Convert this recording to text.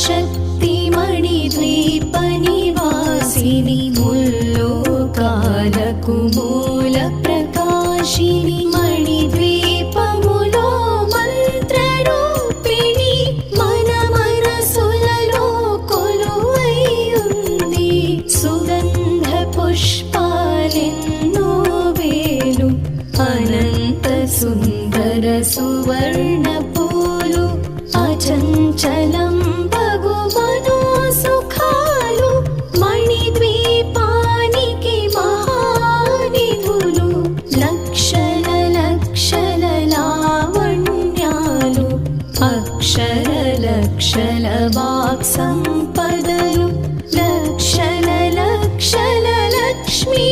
शक्तिमणिद्वीपनिवासिनि मुल्लोकालकुमूलप्रकाशिनि मणिद्वीपमुलो मन्त्ररूपिणि मनमनसुललो कोलुवयुन्दि सुगन्धपुष्पालिन्नो Velu अनन्तसुन्दरसुवर्णपूलु अचञ्चलम् अक्षरलक्षलवाक्सम्पदयु लक्षलक्षलक्ष्मी